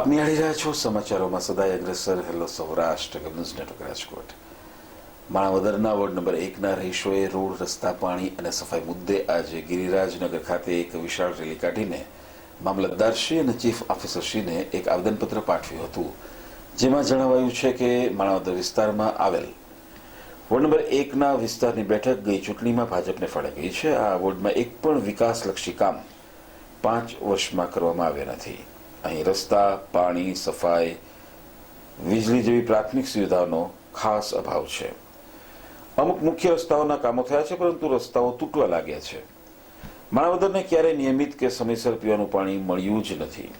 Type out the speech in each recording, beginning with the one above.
આપ નિહાળી રહ્યા છો સમાચારોમાં સદાય અગ્રેસર. Hello Saurashtra news network Rajkot. માણાવદરના ward number એકના રહીશોએ રોડ, રસ્તા, પાણી અને સફાઈ મુદ્દે આજે ગિરિરાજનગર ખાતે એક વિશાળ રેલી કાઢીને મામલતદારશ્રી અને ચીફ ઓફિસરશ્રીને એક આવેદનપત્ર પાઠવ્યું હતું. જેમાં જણાવાયું છે કે માણાવદર વિસ્તારમાં આવેલ વોર્ડ નંબર એકના વિસ્તારની બેઠક ગઈ ચૂંટણીમાં ભાજપને ફાળે ગઈ છે. આ વોર્ડમાં એક પણ વિકાસલક્ષી કામ પાંચ વર્ષમાં કરવામાં આવ્યા નથી. અહીં રસ્તા, પાણી, સફાઈ, વીજળી જેવી પ્રાથમિક સુવિધાઓનો ખાસ અભાવ છે. અમુક મુખ્ય રસ્તાઓના કામો થયા છે, પરંતુ રસ્તાઓ તૂટવા લાગ્યા છે. માણાવદરને ક્યારેય નિયમિત કે સમયસર પીવાનું પાણી મળ્યું જ નથી.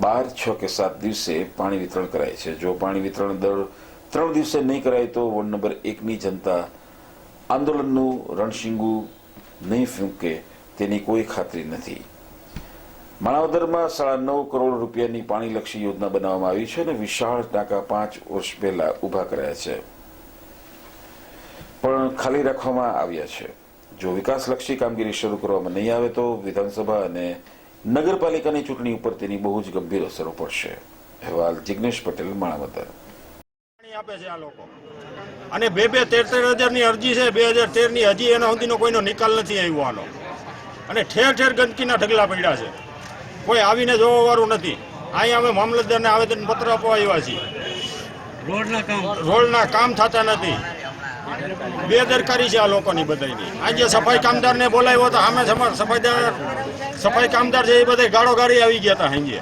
બાર, છ કે સાત દિવસે પાણી વિતરણ કરાય છે. જો પાણી વિતરણ દર ત્રણ દિવસે નહીં કરાય, તો વોર્ડ નંબર એકની જનતા આંદોલનનું રણશીંગું નહીં ફૂંકે તેની કોઈ ખાતરી નથી. માણાવદરમાં સાડા નવ કરોડ રૂપિયાની પાણીલક્ષી યોજના બનાવવામાં આવી છે અને વિશાળ ટાંકા પાંચ વર્ષ પહેલા ઊભા કર્યા છે. પણ ખાલી રાખવામાં આવ્યા છે. જો વિકાસલક્ષી કામગીરી શરૂ કરવામાં નહીં આવે તો વિધાનસભા અને નગરપાલિકાની ચૂંટણી ઉપર તેની બહુ જ ગંભીર અસરો પડશે. અહેવાલ જિગ્નેશ પટેલ, માણાવદર. આપે છે આ લોકો. અને બે બે તેર તેર હજારની અરજી છે, બે હજાર તેરની હજી એના સુધીનો કોઈનો નિકાલ નથી આવ્યો આનો. અને ઠેર ઠેર ગંદકીના ઢગલા પડ્યા છે. કોઈ આવીને જોવા વાળું નથી. અહીંયા અમે મામલતદારને આવેદન પત્ર આપવા આવ્યા છીએ. રોડના કામ રોડના કામ થતા નથી. બેદરકારી છે આ લોકોની બધાની આજે સફાઈ કામદારને બોલાવ્યો તો સામે સફા- સફાઈદાર સફાઈ કામદાર છે એ બધા ગાડો ગાડી આવી ગયા હતા સાંજે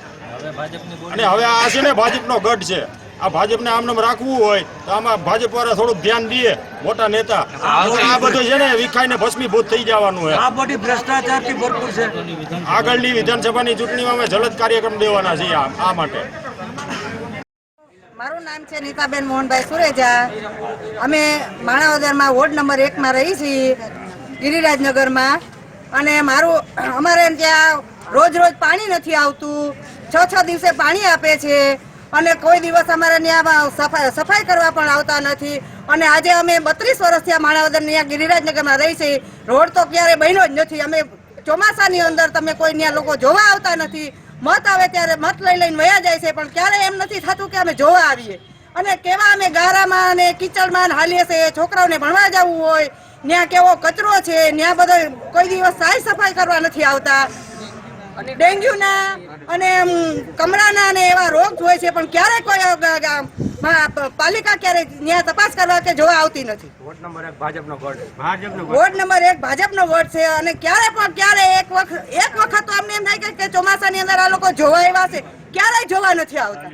અને હવે આ છે ને ભાજપનો ગઢ છે. આ ભાજપને આમનામ રાખવું હોય તો આમાં ભાજપ વાળા થોડુંક ધ્યાન દે મોટા નેતા. આ બધું છે ને વિખાઈને ભસ્મીભૂત થઈ જવાનું છે આ બધી ભ્રષ્ટાચારથી ભરપૂર છે. આગળની વિધાનસભાની ચૂંટણીમાં અમે જલદ કાર્યક્રમ દેવાના છીએ આ આ માટે. મારું નામ છે નીતાબેન મોહનભાઈ સુરેજા. અમે માણાવદરમાં વોર્ડ નંબર એકમાં રહી છીએ ગિરિરાજનગરમાં. અને મારું અમારે ત્યાં રોજ રોજ પાણી નથી આવતું. છ છ દિવસે પાણી આપે છે. અને કોઈ દિવસ અમારે ત્યાં સફાઈ સફાઈ કરવા પણ આવતા નથી. અને આજે અમે બત્રીસ વર્ષથી આ માણાવદર ત્યાં ગિરિરાજનગરમાં રહી છે. રોડ તો ક્યારે બન્યો જ નથી. અમે ચોમાસાની અંદર તમે કોઈ ત્યાં લોકો જોવા આવતા નથી. મત આવે ત્યારે મત લઈ લઈને વયા જાય છે, પણ ક્યારે એમ નથી થતું કે અમે જોવા આવીએ. અને કેવા અમે ગારામાં અને કિચડમાં હાલીએ છીએ, છોકરાઓને ભણવા જવું હોય, ત્યાં કેવો કચરો છે, ત્યાં બધો કોઈ દિવસ સાફ સફાઈ કરવા નથી આવતા. ડેન્ગ્યુના અને કમરાના કમળાના અને એવા રોગ હોય છે પણ ક્યારે કોઈ પાલિકા ક્યારે ત્યાં તપાસ કરવા કે જોવા આવતી નથી? વોર્ડ નંબર એક ભાજપનો વોર્ડ છે. અને ક્યારે પણ ક્યારે એક વખત એક વખત તો અમને એમ થાય કે- કે ચોમાસાની અંદર આ લોકો જોવા આવ્યા છે ક્યારેય જોવા નથી આવતા.